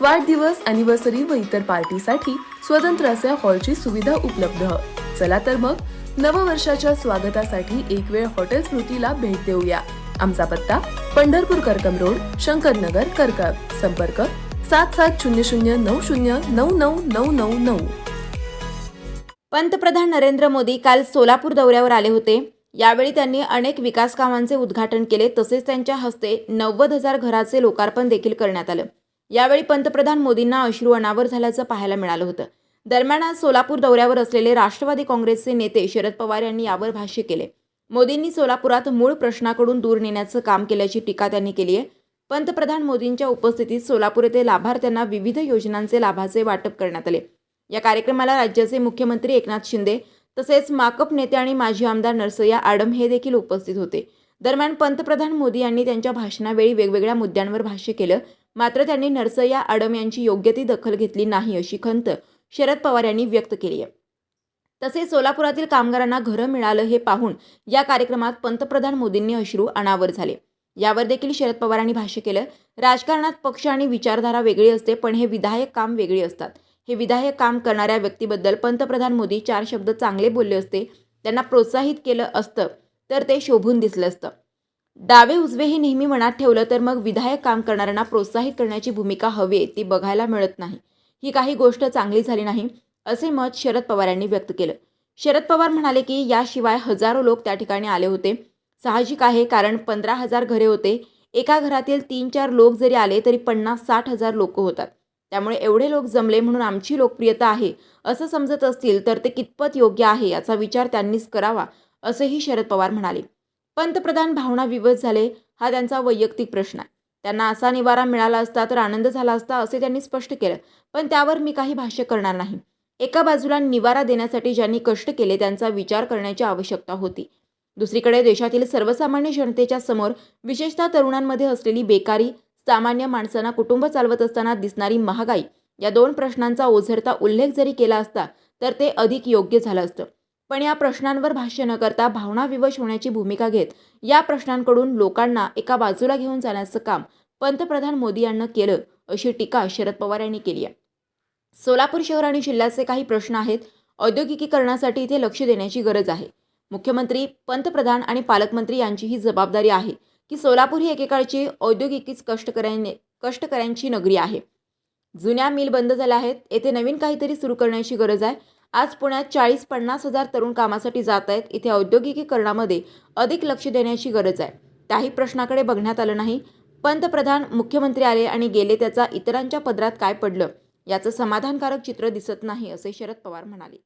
वाढदिवस अॅनिव्हर्सरी व इतर पार्टीसाठी स्वतंत्र असे हॉलची सुविधा उपलब्ध. चला तर मग नववर्षाच्या स्वागतासाठी एक वेळ हॉटेल स्मृतीला भेट देऊया. आमचा पत्ता पंढरपूर करकम रोड शंकरनगर करकम संपर्क सात सात शून्य शून्य नऊ शून्य नऊ नऊ नऊ नऊ नऊ. पंतप्रधान नरेंद्र मोदी काल सोलापूर दौऱ्यावर आले होते. यावेळी त्यांनी अनेक विकास कामांचे उद्घाटन केले तसेच त्यांच्या हस्ते नव्वद हजार घराचे लोकार्पण देखील करण्यात आलं. यावेळी पंतप्रधान मोदींना अश्रू अनावर झाल्याचं पाहायला मिळालं होतं. दरम्यान आज सोलापूर दौऱ्यावर असलेले राष्ट्रवादी काँग्रेसचे नेते शरद पवार यांनी यावर भाष्य केले. मोदींनी सोलापुरात मूळ प्रश्नाकडून दूर नेण्याचं काम केल्याची टीका त्यांनी केली आहे. पंतप्रधान मोदींच्या उपस्थितीत सोलापूर येथे लाभार्थ्यांना विविध योजनांचे लाभाचे वाटप करण्यात आले. या कार्यक्रमाला राज्याचे मुख्यमंत्री एकनाथ शिंदे तसेच माकप नेते आणि माजी आमदार नरसय्या आडम हे देखील उपस्थित होते. दरम्यान पंतप्रधान मोदी यांनी त्यांच्या भाषणावेळी वेगवेगळ्या मुद्द्यांवर भाष्य केलं. मात्र त्यांनी नरसय्या आडम यांची योग्य ती दखल घेतली नाही अशी खंत शरद पवार यांनी व्यक्त केली आहे. तसेच सोलापुरातील कामगारांना घरं मिळालं हे पाहून या कार्यक्रमात पंतप्रधान मोदींनी अश्रू अनावर झाले. यावर देखील शरद पवारांनी भाष्य केलं राजकारणात पक्ष आणि विचारधारा वेगळी असते पण हे विधायक काम वेगळी असतात. हे विधायक काम करणाऱ्या व्यक्तीबद्दल पंतप्रधान मोदी चार शब्द चांगले बोलले असते त्यांना प्रोत्साहित केलं असतं तर ते शोभून दिसलं असतं. डावे उजवे हे नेहमी मनात ठेवलं तर मग विधायक काम करणाऱ्यांना प्रोत्साहित करण्याची भूमिका हवी ती बघायला मिळत नाही. ही काही गोष्ट चांगली झाली नाही असे मत शरद पवार यांनी व्यक्त केलं. शरद पवार म्हणाले की याशिवाय हजारो लोक त्या ठिकाणी आले होते. साहजिक आहे कारण पंधरा हजार घरे होते. एका घरातील तीन चार लोक जरी आले तरी पन्नास साठ हजार लोक होतात. त्यामुळे एवढे लोक जमले म्हणून आमची लोकप्रियता आहे. असं समजत असतील तर ते कितपत योग्य आहे याचा विचार त्यांनीच करावा असंही शरद पवार म्हणाले. पंतप्रधान भावना विवश झाले हा त्यांचा वैयक्तिक प्रश्न आहे. त्यांना असा निवारा मिळाला असता तर आनंद झाला असता असे त्यांनी स्पष्ट केलं. पण त्यावर मी काही भाष्य करणार नाही. एका बाजूला निवारा देण्यासाठी ज्यांनी कष्ट केले त्यांचा विचार करण्याची आवश्यकता होती. दुसरीकडे देशातील सर्वसामान्य जनतेच्या समोर विशेषतः तरुणांमध्ये असलेली बेकारी सामान्य माणसांना कुटुंब चालवत असताना दिसणारी महागाई या दोन प्रश्नांचा ओझरता उल्लेख जरी केला असता तर ते अधिक योग्य झालं असतं. पण या प्रश्नांवर भाष्य न करता भावना विवश होण्याची भूमिका घेत या प्रश्नांकडून लोकांना एका बाजूला घेऊन जाण्याचं काम पंतप्रधान मोदी यांना केलं अशी टीका शरद पवार यांनी केली आहे. सोलापूर शहर आणि जिल्ह्याचे काही प्रश्न आहेत औद्योगिकीकरणासाठी इथे लक्ष देण्याची गरज आहे. मुख्यमंत्री पंतप्रधान आणि पालकमंत्री यांची ही जबाबदारी आहे की सोलापूर ही एकेकाळची औद्योगिकीच कष्टकऱ्यांनी कष्टकऱ्यांची नगरी आहे. जुन्या मिल बंद झाल्या आहेत येथे नवीन काहीतरी सुरू करण्याची गरज आहे आज पुण्यात चाळीस पन्नास हजार तरुण कामासाठी जात आहेत. इथे औद्योगिकीकरणामध्ये अधिक लक्ष देण्याची गरज आहे. त्याही प्रश्नाकडे बघण्यात आलं नाही. पंतप्रधान मुख्यमंत्री आले आणि गेले त्याचा इतरांच्या पदरात काय पडलं? याचं समाधानकारक चित्र दिसत नाही असे शरद पवार म्हणाले.